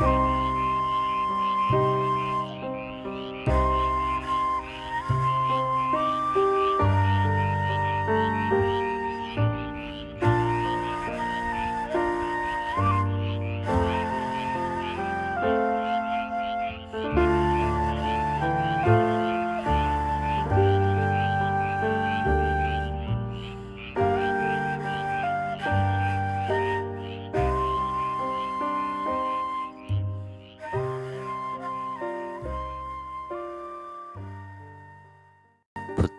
Música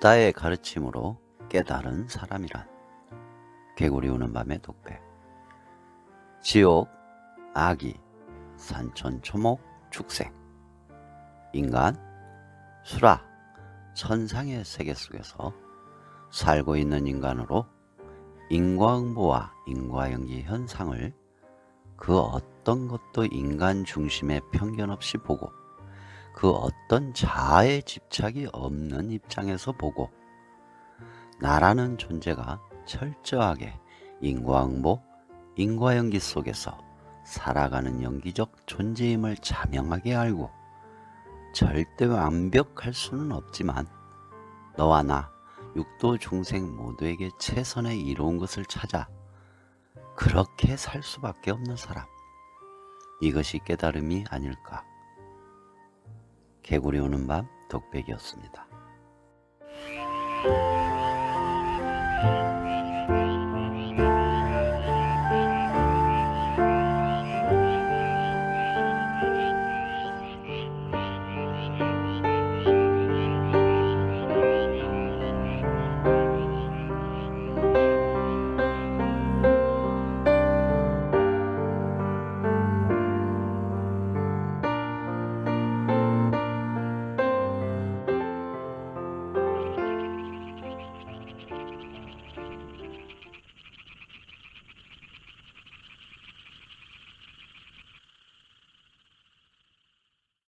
붓다의 가르침으로 깨달은 사람이란 개구리 우는 밤의 독백 지옥, 아기, 산천, 초목, 축생 인간, 수라, 천상의 세계 속에서 살고 있는 인간으로 인과응보와 인과연기 현상을 그 어떤 것도 인간 중심의 편견 없이 보고 그 어떤 자아의 집착이 없는 입장에서 보고 나라는 존재가 철저하게 인과응보, 인과연기 속에서 살아가는 연기적 존재임을 자명하게 알고 절대 완벽할 수는 없지만 너와 나 육도 중생 모두에게 최선의 이로운 것을 찾아 그렇게 살 수밖에 없는 사람. 이것이 깨달음이 아닐까 개구리 오는 밤 독백이었습니다.